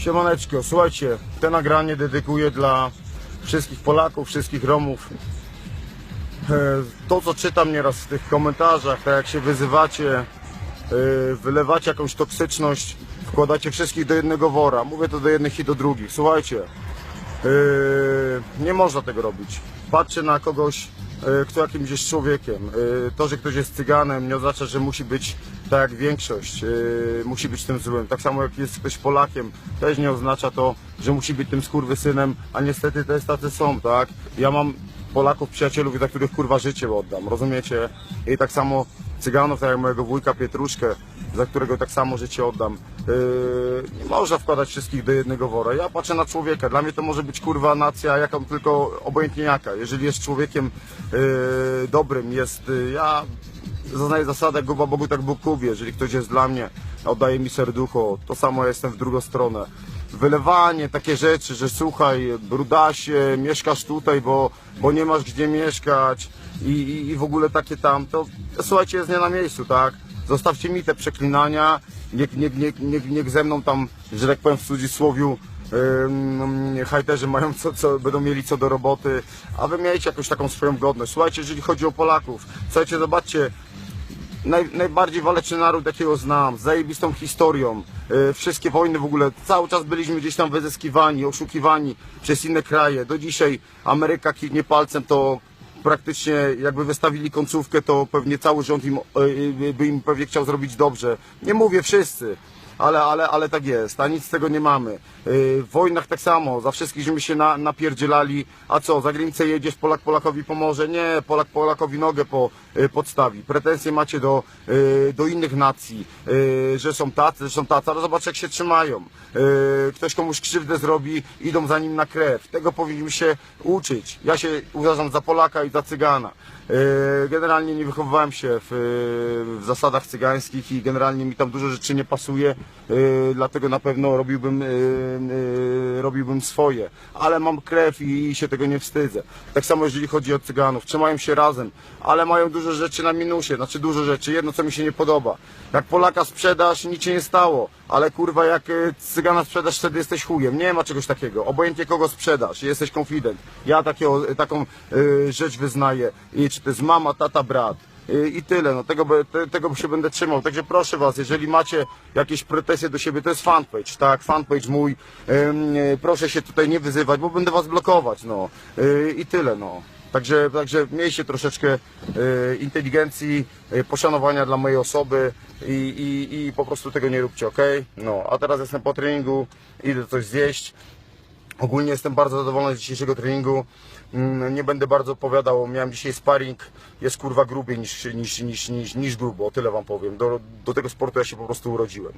Siemaneczko, słuchajcie, te nagranie dedykuję dla wszystkich Polaków, wszystkich Romów. E, To, co czytam nieraz w tych komentarzach, tak jak się wyzywacie, e, wylewacie jakąś toksyczność, wkładacie wszystkich do jednego wora. Mówię to do jednych i do drugich. Słuchajcie, e, nie można tego robić. Patrzcie na kogoś, kto jakimś jest człowiekiem. E, To, że ktoś jest cyganem, nie oznacza, że musi być tak jak większość, e, musi być tym złym. Tak samo jak jest ktoś Polakiem, też nie oznacza to, że musi być tym skurwysynem, a niestety też tacy są, tak? Ja mam Polaków, przyjacielów, za których kurwa życie oddam, rozumiecie? I tak samo Cyganów, tak jak mojego wujka Pietruszkę, za którego tak samo życie oddam. Yy, nie można wkładać wszystkich do jednego wora. Ja patrzę na człowieka. Dla mnie to może być kurwa nacja, jaką tylko obojętnie jaka. Jeżeli jest człowiekiem yy, dobrym, jest. Yy, ja zaznaję zasadę, jak Bogu tak Bóg kubie. Jeżeli ktoś jest dla mnie, oddaje mi serducho, to samo jestem w drugą stronę. Wylewanie, takie rzeczy, że słuchaj, brudasie, mieszkasz tutaj, bo, bo nie masz gdzie mieszkać i, i, i w ogóle takie tam, to słuchajcie, jest nie na miejscu, tak? Zostawcie mi te przeklinania, niech, niech, niech, niech, niech ze mną tam, że tak powiem w cudzysłowiu, Ym, hajterzy mają co, co, będą mieli co do roboty, a wy miejcie jakąś taką swoją godność. Słuchajcie, jeżeli chodzi o Polaków, słuchajcie, zobaczcie, naj, najbardziej waleczny naród, jakiego znam, z zajebistą historią. Yy, wszystkie wojny w ogóle, cały czas byliśmy gdzieś tam wyzyskiwani, oszukiwani przez inne kraje. Do dzisiaj Ameryka kiwnie palcem, to praktycznie jakby wystawili końcówkę, to pewnie cały rząd im, yy, by im pewnie chciał zrobić dobrze. Nie mówię wszyscy. Ale, ale, ale tak jest, a nic z tego nie mamy. Yy, w wojnach tak samo, za wszystkich się na, napierdzielali, a co, za granicę jedziesz, Polak Polakowi pomoże? Nie, Polak Polakowi nogę po, yy, podstawi. Pretensje macie do, yy, do innych nacji, że są tacy, że są tacy, ale zobacz jak się trzymają. Ktoś komuś krzywdę zrobi, idą za nim na krew. Tego powinniśmy się uczyć. Ja się uważam za Polaka i za Cygana. Generalnie nie wychowywałem się w, w zasadach cygańskich i generalnie mi tam dużo rzeczy nie pasuje, dlatego na pewno robiłbym, yy, yy, robiłbym swoje, ale mam krew i się tego nie wstydzę. Tak samo jeżeli chodzi o cyganów, trzymają się razem, ale mają dużo rzeczy na minusie, znaczy dużo rzeczy, jedno co mi się nie podoba. Jak Polaka sprzedasz, nic się nie stało, ale kurwa jak cygana sprzedasz, wtedy jesteś chujem, nie ma czegoś takiego, obojętnie kogo sprzedasz, jesteś konfident. Ja taką rzecz wyznaję, I czy to jest mama, tata, brat. Y, I tyle, no tego, tego się będę trzymał. Także proszę Was, jeżeli macie jakieś pretensje do siebie, to jest fanpage, tak, fanpage mój. Y, proszę się tutaj nie wyzywać, bo będę Was blokować, no. Y, I tyle, no. Także, także miejcie troszeczkę inteligencji, poszanowania dla mojej osoby i, i, i po prostu tego nie róbcie, ok? No, a teraz jestem po treningu, idę coś zjeść. Ogólnie jestem bardzo zadowolony z dzisiejszego treningu. Mm, Nie będę bardzo opowiadał, miałem dzisiaj sparring, jest kurwa grubiej niż, niż, niż, niż, niż grubo, o tyle wam powiem. Do, do tego sportu ja się po prostu urodziłem.